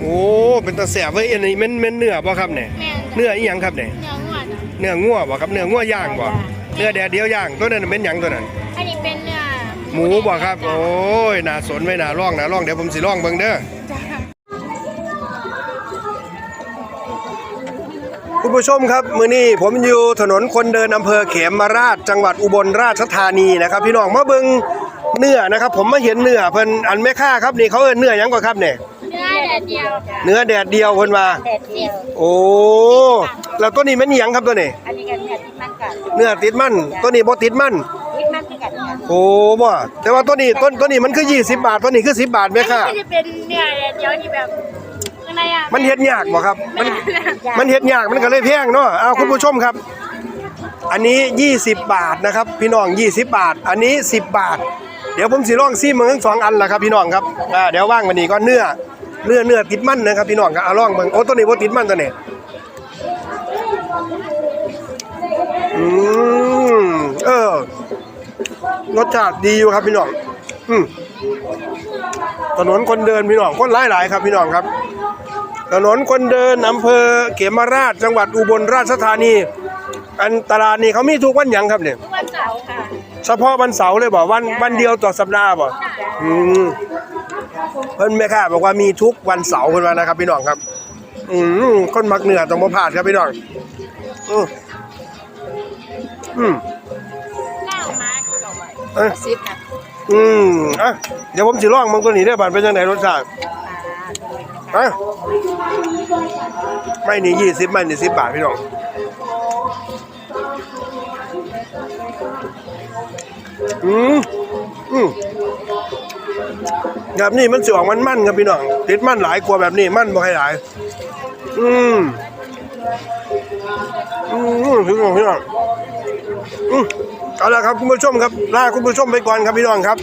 โอ้เป็นตาแสบเว้ยอันนี้แม่นแม่นเนื้อบ่ครับเนี่ยแม่นเนื้ออีหยังครับเนี่ยเนื้อง่วนเนื้องัวบ่ครับเนื้องัวย่างบ่เนื้อแดดเดียวย่างตัวนั้นเป็นหยังตัวนั้นอันนี้เป็นเนื้อหมูบ่ครับ โอ้ยน่าสนไว้น่าลองน่าลองเดี๋ยวผมสิลองเบิ่งเด้อจ้าคุณผู้ชมครับมื้อนี้ผมอยู่ถนนคนเดินอำเภอเขมราชจังหวัดอุบลราชธานีนะครับ พี่น้องมาเบิ่ง เนื้อนะครับ ผมมาเห็นเนื้อเพิ่นอันแม่ค้าครับนี่เขาเอิ้นเนื้อหยังก่อนครับเนี่ยเนื้อแดดเดียวเนื้อแดดเดียวเพิ่นว่าแดดเดียว โอ้แล้วตัวนี้แม่นอิหยังครับตัวนี้ อันนี้กันเนี่ยที่มันกัดเนื้อติดมันตัวนี้บ่ติดมันที่มันที่กัดเนี่ยโอ้บ่แต่ว่าตัวนี้ต้นตัวนี้มันคือ 20 บาทตัวนี้คือ 10 บาทแม่ค้าอันนี้จะเป็นเนื้อแดดเดียวที่แบบอะไรอะมันเฮ็ดยากบ่ครับ มันมันเฮ็ดยากมันก็เลยแพงเนาะเอาคุณผู้ชมครับ อันนี้ 20 บาทนะครับ พี่น้อง 20 บาท อันนี้ 10 บาท เดี๋ยวผมสิลองซิมมึงทั้งสองอันล่ะครับพี่น้องครับอ่าเดี๋ยวว่างวันนี้ก็เนื้อเนื้อเนื้อติดมันนะครับพี่น้องครับเอาลองเบิ่งโอ้ตัวนี้บ่ติดมันตัวนี้อืมเออรสชาติดีอยู่ครับพี่น้องอืมถนนคนเดินพี่น้องคนหลายๆครับพี่น้องครับ ถนนคนเดินอำเภอเขมราชจังหวัดอุบลราชธานี อันตลาดนี้เขามีทุกวันหยังครับเนี่ยวัน ค่ะเฉพาะวันเสาร์เลยบ่วันวันเดียวต่อสัปดาห์บ่อืมเพิ่นแม่ค้าบอกว่ามีทุกวันเสาร์เพิ่นว่านะครับพี่น้องครับ อืมคนมักเนื้อต้องบ่พลาดครับพี่น้องอืมอืมหน้ามาเก่าไว้เอ้ยซิปนะอืมอะเดี๋ยวผมสิลองมันตัวนี้ได้อบัดเป็นจังไดรสชาติอะไม่นี่20ไม่นี่10บาทพี่น้อง อืมอืมแบบนี้มันสวงมันมั่นครับพี่น้องติดมั่นหลายกว่าแบบนี้มั่นบ่ให้หลาย อืมอืมพี่น้องพี่น้องอืมเอาละครับคุณผู้ชมครับลาคุณผู้ชมไปก่อนครับพี่น้องครับ